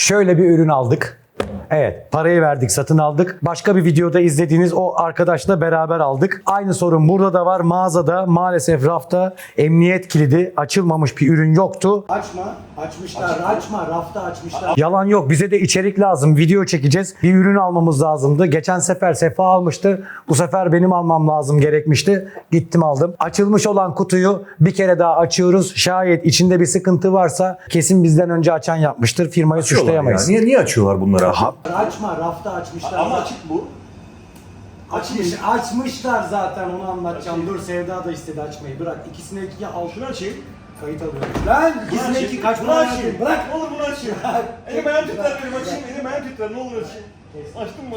Şöyle bir ürün aldık. Evet parayı verdik satın aldık. Başka bir videoda izlediğiniz o arkadaşla beraber aldık. Aynı sorun burada da var. Mağazada maalesef rafta emniyet kilidi açılmamış bir ürün yoktu. Açma. Açmışlar. Açma. Rafta açmışlar. Yalan yok. Bize de içerik lazım. Video çekeceğiz. Bir ürün almamız lazımdı. Geçen sefer Sefa almıştı. Bu sefer benim almam lazım gerekmişti. Gittim aldım. Açılmış olan kutuyu bir kere daha açıyoruz. Şayet içinde bir sıkıntı varsa kesin bizden önce açan yapmıştır. Firmayı Açıyorlar suçlayamayız. ya. Niye, niye açıyorlar bunları abi? Açma. Rafta açmışlar. Ama açık bu. Açmış, açmışlar zaten onu anlatacağım. Dur Sevda da istedi açmayı. Bırak ikisine iki al. Şunu açayım. Kayıt alıyorum. Lan ikisine iki kaç Bunu açayım. Bırak. Ne olur bunu açayım. Elim ayağım titrer benim açayım. Elim ayağım titrer. Ne olur açayım. Açtım mı?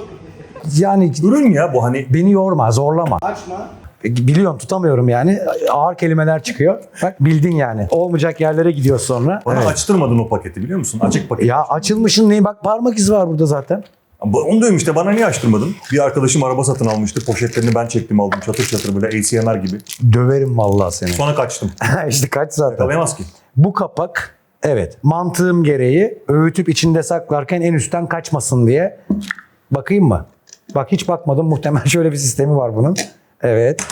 Yani Ürün ya bu hani beni yorma, zorlama. Açma. Biliyorum tutamıyorum yani. Ağır kelimeler çıkıyor. Bak bildin yani. Olmayacak yerlere gidiyor sonra. bana Evet. açtırmadın o paketi biliyor musun? Açık paket. Ya açılmışın neyi? Bak parmak izi var burada zaten. Onu diyorum işte bana niye açtırmadın? Bir arkadaşım araba satın almıştı. Poşetlerini ben çektim aldım. Çatır çatır böyle ACMR gibi. Döverim vallahi seni. Sonra kaçtım. işte kaç zaten. Yakalayamaz ki. Bu kapak evet mantığım gereği öğütüp içinde saklarken en üstten kaçmasın diye. Bakayım mı? Bak hiç bakmadım. Muhtemelen şöyle bir sistemi var bunun. Evet.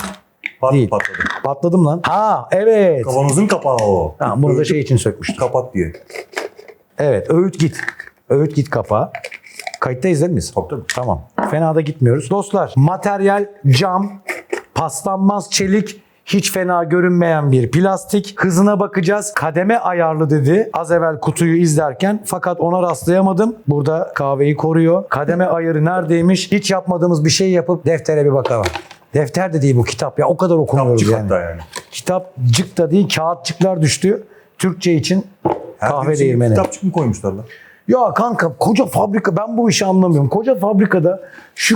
Pat, Değil. patladı. Patladım lan. Ha evet. Kavanozun kapağı o. Tamam bunu da şey için sökmüştüm. Kapat diye. Evet öğüt git. Öğüt git kapağı. Kayıttayız değil miyiz? Tabii tabii. Tamam. Fena da gitmiyoruz. Dostlar materyal cam, paslanmaz çelik, hiç fena görünmeyen bir plastik. Hızına bakacağız. Kademe ayarlı dedi az evvel kutuyu izlerken. Fakat ona rastlayamadım. Burada kahveyi koruyor. Kademe ayarı neredeymiş? Hiç yapmadığımız bir şey yapıp deftere bir bakalım. Defter de değil bu kitap ya. O kadar okumuyoruz Kitapçık yani. hatta yani. Kitapcık da değil kağıtçıklar düştü. Türkçe için kahve şey- değirmeni. Kitapçık mı koymuşlar lan? Ya kanka koca fabrika ben bu işi anlamıyorum. Koca fabrikada şu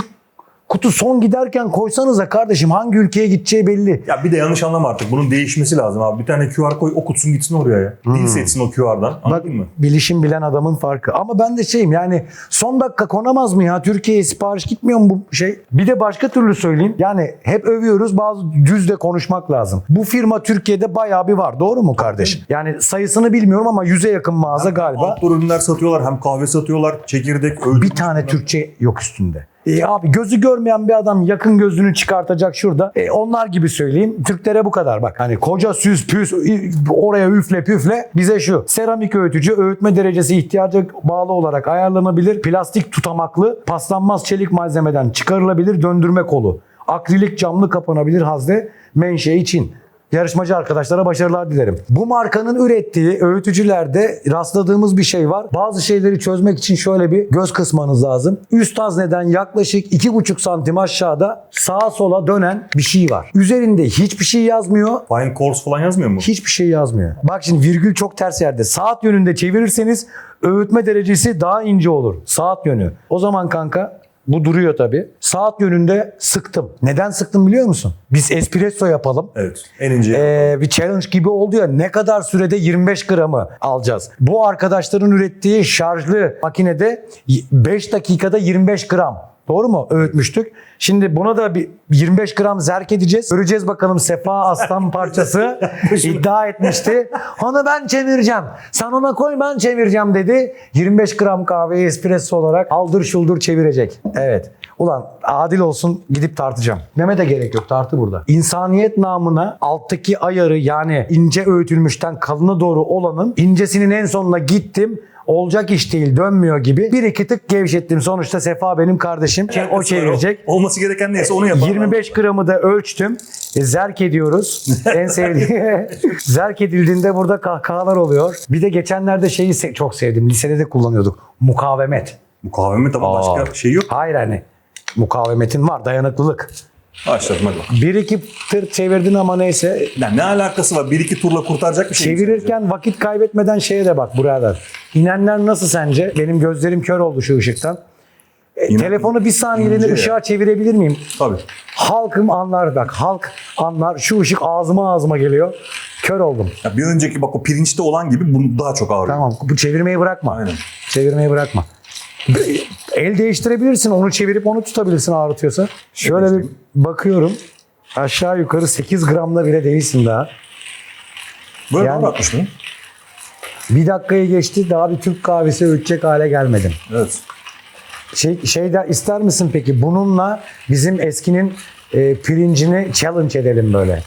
kutu son giderken koysanıza kardeşim hangi ülkeye gideceği belli. Ya bir de yanlış anlama artık. Bunun değişmesi lazım abi. Bir tane QR koy okutsun gitsin oraya ya. Dil seçsin o QR'dan. Bak Anladın mı? bilişim bilen adamın farkı. Ama ben de şeyim yani son dakika konamaz mı ya? Türkiye'ye sipariş gitmiyor mu bu şey? Bir de başka türlü söyleyeyim. Yani hep övüyoruz bazı düz de konuşmak lazım. Bu firma Türkiye'de bayağı bir var. Doğru mu kardeş? Yani sayısını bilmiyorum ama yüze yakın mağaza galiba. Outdoor ürünler satıyorlar. Hem kahve satıyorlar. Çekirdek, Bir tane. Türkçe yok üstünde. E abi gözü görmeyen bir adam yakın gözünü çıkartacak şurada. E onlar gibi söyleyeyim. Türklere bu kadar bak. Hani koca süs püs oraya üfle püfle bize şu. Seramik öğütücü öğütme derecesi ihtiyaca bağlı olarak ayarlanabilir. Plastik tutamaklı paslanmaz çelik malzemeden çıkarılabilir döndürme kolu. Akrilik camlı kapanabilir hazne menşe için. Yarışmacı arkadaşlara başarılar dilerim. Bu markanın ürettiği öğütücülerde rastladığımız bir şey var. Bazı şeyleri çözmek için şöyle bir göz kısmanız lazım. Üst hazneden yaklaşık 2,5 santim aşağıda sağa sola dönen bir şey var. Üzerinde hiçbir şey yazmıyor. Fine course falan yazmıyor mu? Hiçbir şey yazmıyor. Bak şimdi virgül çok ters yerde. Saat yönünde çevirirseniz öğütme derecesi daha ince olur. Saat yönü. O zaman kanka bu duruyor tabii. Saat yönünde sıktım. Neden sıktım biliyor musun? Biz espresso yapalım. Evet. En ince. Ee, bir challenge gibi oldu ya ne kadar sürede 25 gramı alacağız. Bu arkadaşların ürettiği şarjlı makinede 5 dakikada 25 gram. Doğru mu? Öğütmüştük. Şimdi buna da bir 25 gram zerk edeceğiz. Göreceğiz bakalım Sefa Aslan parçası iddia etmişti. Onu ben çevireceğim. Sen ona koy ben çevireceğim dedi. 25 gram kahveyi espresso olarak aldır şuldur çevirecek. Evet. Ulan adil olsun gidip tartacağım. Meme de gerek yok tartı burada. İnsaniyet namına alttaki ayarı yani ince öğütülmüşten kalına doğru olanın incesinin en sonuna gittim. Olacak iş değil dönmüyor gibi. Bir iki tık gevşettim. Sonuçta Sefa benim kardeşim. O çevirecek. Olması gereken neyse onu yapar. 25 gramı da ölçtüm. E, zerk ediyoruz. en sevdiğim. zerk edildiğinde burada kahkahalar oluyor. Bir de geçenlerde şeyi se- çok sevdim. Lisede de kullanıyorduk. Mukavemet. Mukavemet ama Aa. başka şey yok. Hayır hani. Mukavemetin var. Dayanıklılık. Başladım hadi bak. Bir iki tır çevirdin ama neyse. Ya ne alakası var? Bir iki turla kurtaracak bir şey mi Çevirirken vakit kaybetmeden şeye de bak buralar. İnenler nasıl sence? Benim gözlerim kör oldu şu ışıktan. E, İnan- telefonu bir saniyeliğine İnce ya. ışığa çevirebilir miyim? Tabii. Halkım anlar bak. Halk anlar. Şu ışık ağzıma ağzıma geliyor. Kör oldum. Ya bir önceki bak o pirinçte olan gibi bunu daha çok ağrıyor. Tamam. Bu çevirmeyi bırakma. Aynen. Çevirmeyi bırakma. El değiştirebilirsin. Onu çevirip onu tutabilirsin ağrıtıyorsa. Şöyle bir bakıyorum. Aşağı yukarı 8 gramla bile değilsin daha. Böyle Yani- atmış mı? Bir dakikayı geçti daha bir Türk kahvesi öğütecek hale gelmedim. Evet. Şey, şey de ister misin peki bununla bizim eskinin e, pirincini challenge edelim böyle.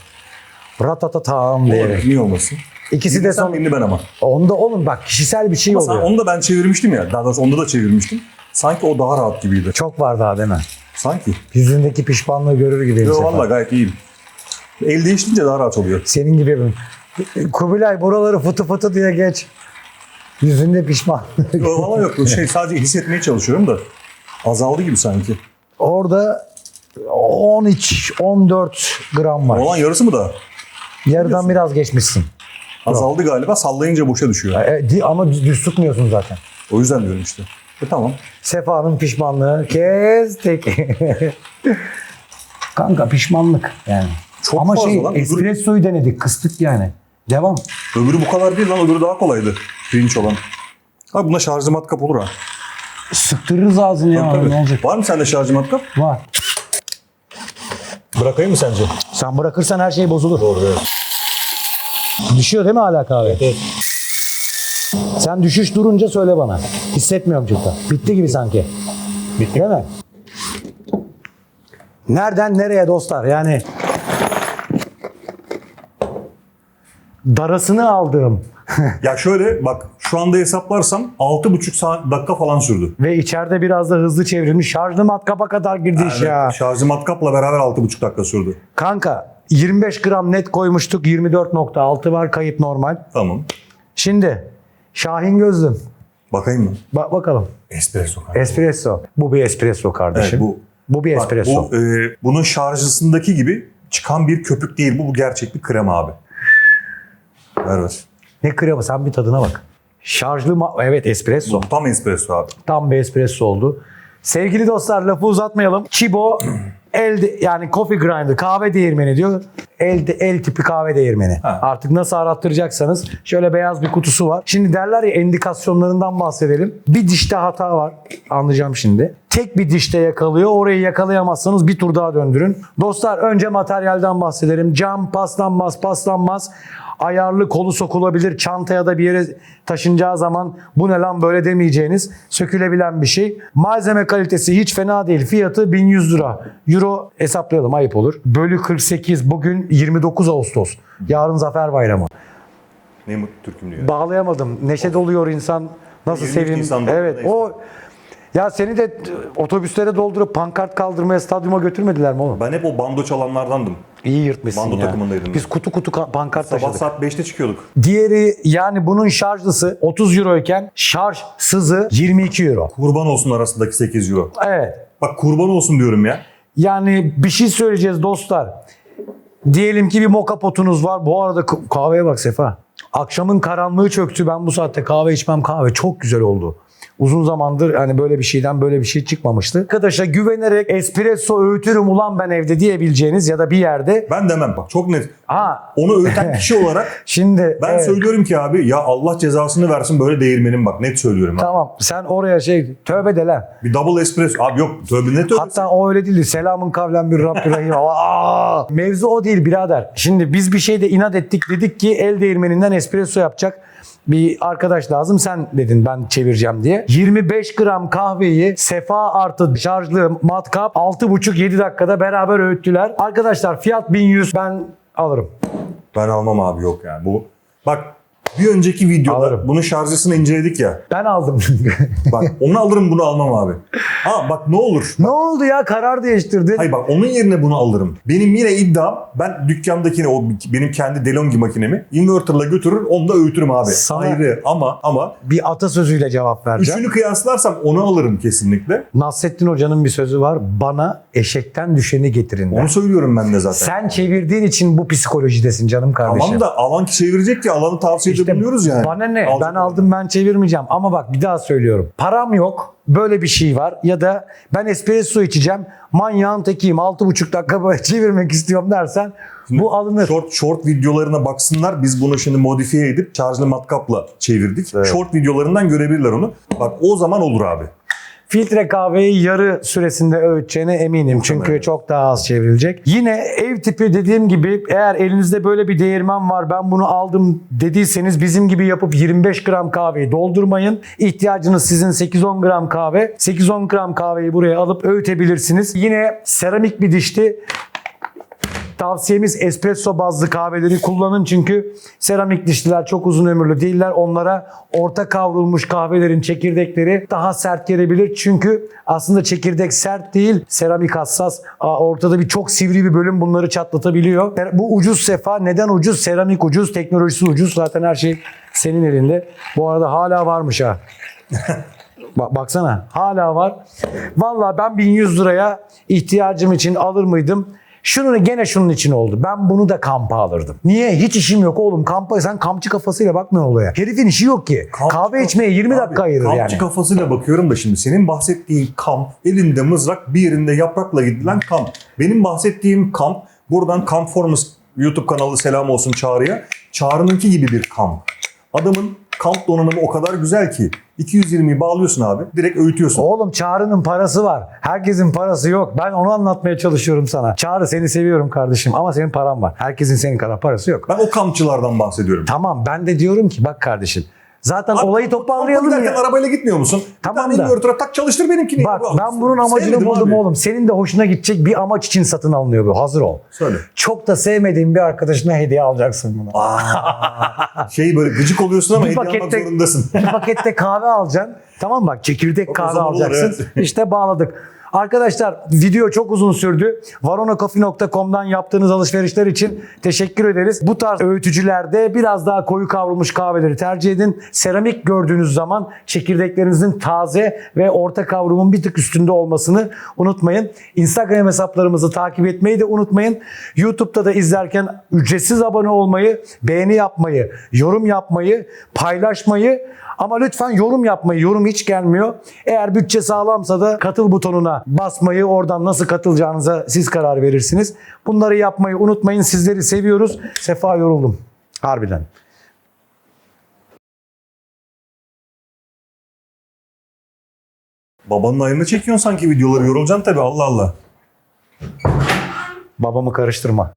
Ratatatam Olur. diyerek. Niye olmasın? İkisi de son. ben ama. Onda oğlum bak kişisel bir şey Ama oluyor. onu da ben çevirmiştim ya. Daha doğrusu onda da çevirmiştim. Sanki o daha rahat gibiydi. Çok var daha değil mi? Sanki. Yüzündeki pişmanlığı görür gibiyim. Yo, Sefa. valla gayet iyiyim. El değiştirince daha rahat oluyor. Senin gibi mi? Kubilay buraları fıtı fıtı diye geç. Yüzünde pişman. Yo, valla yok. Şey, sadece hissetmeye çalışıyorum da. Azaldı gibi sanki. Orada 13, 14 gram var. Olan yarısı mı da? Yarıdan biraz geçmişsin. Azaldı galiba. Sallayınca boşa düşüyor. E, di- ama düz tutmuyorsun zaten. O yüzden diyorum işte. E tamam. Sefa'nın pişmanlığı kestik. Kanka pişmanlık yani. Çok ama fazla şey lan. espressoyu denedik kıstık yani. Devam. Öbürü bu kadar değil lan. Öbürü daha kolaydı. Pirinç olan. Abi buna şarjı matkap olur ha. Sıktırırız ağzını ya. Tabii. Ne olacak? Var mı sende şarjı matkap? Var. Bırakayım mı sence? Sen bırakırsan her şey bozulur. Doğru evet. Düşüyor değil mi hala kahve? Sen düşüş durunca söyle bana. Hissetmiyorum çünkü. Bitti gibi sanki. Bitti. Değil mi? Nereden nereye dostlar? Yani darasını aldığım Ya şöyle bak şu anda hesaplarsam 6,5 saat dakika falan sürdü. ve içeride biraz da hızlı çevrilmiş şarjlı matkapa kadar girdi iş ya. Şarjı matkapla beraber 6,5 dakika sürdü. Kanka 25 gram net koymuştuk 24.6 var kayıp normal. Tamam. Şimdi Şahin Gözlüm. Bakayım mı? Bak bakalım. Espresso. kanka. Espresso. Bu bir espresso kardeşim. Evet, bu Bu bir Bak, espresso. bu, e, bunun şarjısındaki gibi çıkan bir köpük değil. Bu, bu gerçek bir krema abi. Ver ver. Ne krema sen bir tadına bak. Şarjlı ma- evet espresso. Bu tam espresso abi. Tam bir espresso oldu. Sevgili dostlar lafı uzatmayalım. Chibo el yani coffee grinder kahve değirmeni diyor. El, el tipi kahve değirmeni. Ha. Artık nasıl arattıracaksanız şöyle beyaz bir kutusu var. Şimdi derler ya endikasyonlarından bahsedelim. Bir dişte hata var. Anlayacağım şimdi. Tek bir dişte yakalıyor. Orayı yakalayamazsanız bir tur daha döndürün. Dostlar önce materyalden bahsedelim. Cam paslanmaz paslanmaz. Ayarlı kolu sokulabilir. Çantaya da bir yere taşınacağı zaman bu ne lan böyle demeyeceğiniz sökülebilen bir şey. Malzeme kalitesi hiç fena değil. Fiyatı 1100 lira. Euro hesaplayalım ayıp olur. Bölü 48 bugün 29 Ağustos. Yarın Zafer Bayramı. Ne mutlu Türk'üm diyor. Bağlayamadım. Neşe doluyor insan. Nasıl 23 sevin. Evet o ya seni de otobüslere doldurup pankart kaldırmaya stadyuma götürmediler mi oğlum? Ben hep o bando çalanlardandım. İyi yırtmışsın Bando ya. takımındaydım Biz kutu kutu ka- pankart Sabah taşıdık. saat 5'te çıkıyorduk. Diğeri yani bunun şarjlısı 30 euro iken şarj sızı 22 euro. Kurban olsun arasındaki 8 euro. Evet. Bak kurban olsun diyorum ya. Yani bir şey söyleyeceğiz dostlar. Diyelim ki bir moka potunuz var. Bu arada kahveye bak Sefa. Akşamın karanlığı çöktü. Ben bu saatte kahve içmem. Kahve çok güzel oldu. Uzun zamandır hani böyle bir şeyden böyle bir şey çıkmamıştı. Arkadaşa güvenerek espresso öğütürüm ulan ben evde diyebileceğiniz ya da bir yerde. Ben demem bak çok net. Ha Onu öğüten kişi olarak şimdi ben evet, söylüyorum ki abi ya Allah cezasını versin böyle değirmenin bak net söylüyorum. Ha. Tamam sen oraya şey tövbe de lan. Bir double espresso. Abi yok tövbe ne tövbe. Hatta o öyle değildi. Selamın kavlen bir Rabbi Rahim. Aa! Mevzu o değil birader. Şimdi biz bir şeyde inat ettik. Dedik ki el değirmeninden espresso yapacak bir arkadaş lazım. Sen dedin ben çevireceğim diye. 25 gram kahveyi sefa artı şarjlı matkap 6,5-7 dakikada beraber öğüttüler. Arkadaşlar fiyat 1100 ben alırım. Ben almam abi yok yani. Bu bak bir önceki videoda Alırım. bunun şarjısını inceledik ya. Ben aldım çünkü. Bak onu alırım bunu almam abi. Ha bak ne olur. ne oldu ya karar değiştirdin. Hayır bak onun yerine bunu alırım. Benim yine iddiam ben dükkandakini o benim kendi DeLonghi makinemi inverter'la götürür onu da öğütürüm abi. Sana- Ayrı ama ama Bir atasözüyle cevap vereceğim. üçünü kıyaslarsam onu alırım kesinlikle. Nasrettin Hoca'nın bir sözü var. Bana eşekten düşeni getirin. der. Onu söylüyorum ben de zaten. Sen çevirdiğin için bu psikolojidesin canım kardeşim. Tamam da alan çevirecek ki alanı tavsiyede İşte bulunuyoruz yani. Bana ne? Alacak ben aldım ben çevirmeyeceğim. Ama bak bir daha söylüyorum. Param yok. Böyle bir şey var. Ya da ben espresso içeceğim. Manyağın tekiyim. 6,5 dakika çevirmek istiyorum dersen bu alınır. Short, short videolarına baksınlar. Biz bunu şimdi modifiye edip şarjlı matkapla çevirdik. Short videolarından görebilirler onu. Bak o zaman olur abi. Filtre kahveyi yarı süresinde öğüteceğine eminim. Çünkü çok daha az çevrilecek. Yine ev tipi dediğim gibi eğer elinizde böyle bir değirmen var ben bunu aldım dediyseniz bizim gibi yapıp 25 gram kahveyi doldurmayın. İhtiyacınız sizin 8-10 gram kahve. 8-10 gram kahveyi buraya alıp öğütebilirsiniz. Yine seramik bir dişti. Tavsiyemiz espresso bazlı kahveleri kullanın çünkü seramik dişliler çok uzun ömürlü değiller. Onlara orta kavrulmuş kahvelerin çekirdekleri daha sert gelebilir. Çünkü aslında çekirdek sert değil, seramik hassas. Ortada bir çok sivri bir bölüm bunları çatlatabiliyor. Bu ucuz sefa. Neden ucuz? Seramik ucuz, teknolojisi ucuz. Zaten her şey senin elinde. Bu arada hala varmış ha. Bak, baksana hala var. Vallahi ben 1100 liraya ihtiyacım için alır mıydım? Şunu gene şunun için oldu. Ben bunu da kampa alırdım. Niye? Hiç işim yok oğlum. Kampa sen kampçı kafasıyla bakmıyorsun olaya. Herifin işi yok ki. Kampçı Kahve içmeye 20 Abi, dakika ayırır kampçı yani. kafasıyla bakıyorum da şimdi senin bahsettiğin kamp elinde mızrak bir yerinde yaprakla gidilen kamp. Benim bahsettiğim kamp buradan Camp Formus YouTube kanalı selam olsun Çağrı'ya. Çağrı'nınki gibi bir kamp. Adamın kamp donanımı o kadar güzel ki 220'yi bağlıyorsun abi direkt öğütüyorsun. Oğlum Çağrı'nın parası var. Herkesin parası yok. Ben onu anlatmaya çalışıyorum sana. Çağrı seni seviyorum kardeşim ama senin paran var. Herkesin senin kadar parası yok. Ben o kampçılardan bahsediyorum. Tamam ben de diyorum ki bak kardeşim. Zaten Abi, olayı toparlayalım ya. arabayla gitmiyor musun? Tamam bir da. inverter'a tak çalıştır benimkini. Bak Ya. ben bunun amacını Sevmedim buldum abi. oğlum. Senin de hoşuna gidecek bir amaç için satın alınıyor bu. Hazır ol. Söyle. Çok da sevmediğin bir arkadaşına hediye alacaksın bunu. Şey böyle gıcık oluyorsun ama Bir hediye almak pakette- zorundasın. bir pakette kahve alacaksın. Tamam bak çekirdek O kahve zaman olur, alacaksın. evet. İşte bağladık. Arkadaşlar video çok uzun sürdü. varonacoffee.com'dan yaptığınız alışverişler için teşekkür ederiz. Bu tarz öğütücülerde biraz daha koyu kavrulmuş kahveleri tercih edin. Seramik gördüğünüz zaman çekirdeklerinizin taze ve orta kavrumun bir tık üstünde olmasını unutmayın. Instagram hesaplarımızı takip etmeyi de unutmayın. YouTube'da da izlerken ücretsiz abone olmayı, beğeni yapmayı, yorum yapmayı, paylaşmayı ama lütfen yorum yapmayı. Yorum hiç gelmiyor. Eğer bütçe sağlamsa da katıl butonuna basmayı, oradan nasıl katılacağınıza siz karar verirsiniz. Bunları yapmayı unutmayın. Sizleri seviyoruz. Sefa yoruldum. Harbiden. Babanın ayarını çekiyorsun sanki videoları. Yorulacaksın tabii Allah Allah. Babamı karıştırma.